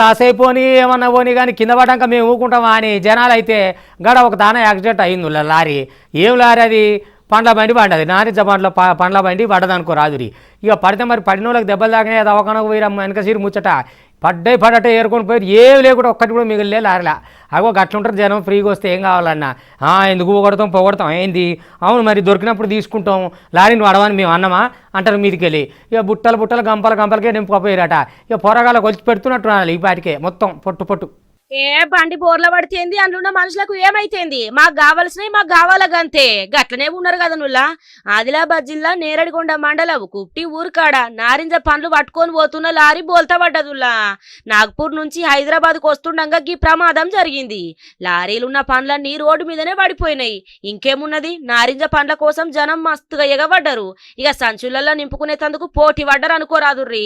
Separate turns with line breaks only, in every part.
కాసేపు పోని ఏమన్నా పోని కానీ కింద పడ్డాక మేము ఊకుంటామా అని జనాలు అయితే గడ ఒక దాన యాక్సిడెంట్ అయింది లారీ. ఏం లారీ అది? పండ్ల బండి పడ్డది. నారింజ జబాన్లో ప- పండ్ల బండి పడ్డదనుకో రాదురి. ఇక పడితే మరి పడిన వాళ్ళకి దెబ్బలు తాగినాయి అది అవకాశం పోయి వెనక సీరు ముచ్చట. పడ్డాయి పడట ఏరుకొని పోయి ఏం లేకుండా ఒక్కటి కూడా మిగిలిలే లారలా. అగో గట్లుంటారు జనం ఫ్రీగా వస్తే ఏం కావాలన్నా. ఎందుకు పొగడతాం పొగడతాం? ఏంది? అవును మరి దొరికినప్పుడు తీసుకుంటాం. లారీని పడవని మేము అన్నమా? అంటారు మీదికి వెళ్ళి ఇక బుట్టలు బుట్టలు గంపలు గంపలకే నింపుకపోయారట ఇక పొరగాలకు వచ్చి పెడుతున్నట్టు ఈ పాటికే. మొత్తం పొట్టు పొట్టు.
ఏ బండి బోర్ల పడితేంది అందులో మనుషులకు ఏమైతేంది? మాకు కావలసినవి మాకు కావాలగంతే. గట్లనే ఉన్నారు కదా నుల్లా. ఆదిలాబాద్ జిల్లా నేరడిగొండ మండలం కుట్టి ఊరుకాడ నారింజ పండ్లు పట్టుకొని పోతున్న లారీ బోల్తా పడ్డదుల్లా. నాగ్పూర్ నుంచి హైదరాబాద్కు వస్తుండగా ఈ ప్రమాదం జరిగింది. లారీలున్న పండ్లన్నీ రోడ్డు మీదనే పడిపోయినాయి. ఇంకేమున్నది? నారింజ పండ్ల కోసం జనం మస్తుగా ఎగబడ్డరు. ఇక సంచులలో నింపుకునేటందుకు పోటీ పడ్డరు అనుకోరాదుర్రి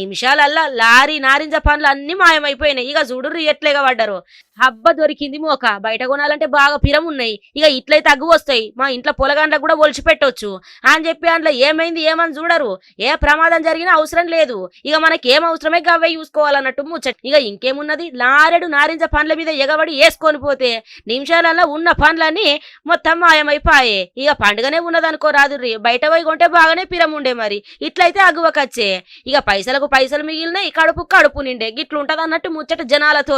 నిమిషాలల్లా లారీ నారింజ పండ్లు అన్ని మాయమైపోయినాయి. ఇక చూడుర్రి ఎట్లేగా పడ్డారు హబ్బ దొరికింది మోక. బయట కొనాలంటే బాగా పిరం ఉన్నాయి. ఇక ఇట్లయితే అగ్గు వస్తాయి. మా ఇంట్లో పొలగాండ్లకు కూడా ఒలిచి పెట్టొచ్చు. అని చెప్పి అందులో ఏమైంది ఏమని చూడరు. ఏ ప్రమాదం జరిగినా అవసరం లేదు. ఇక మనకి ఏం అవసరమే గవ్వే చూసుకోవాలన్నట్టు ముచ్చట. ఇక ఇంకేమున్నది? లారెడు నారింజ పండ్ల మీద ఎగబడి వేసుకొని పోతే నిమిషాలలో ఉన్న పండ్లన్నీ మొత్తం మాయమైపాయే ఇక పండుగనే ఉన్నదనుకో రాదుర్రి బయట పోయి కొంటే బాగానే పిరం ఉండే మరి. ఇట్లయితే అగువకచ్చే ఇక పైసలకు పైసలు మిగిలినాయి. కడుపు కడుపు నిండే. గిట్లుంటది అన్నట్టు ముచ్చట జనాలతో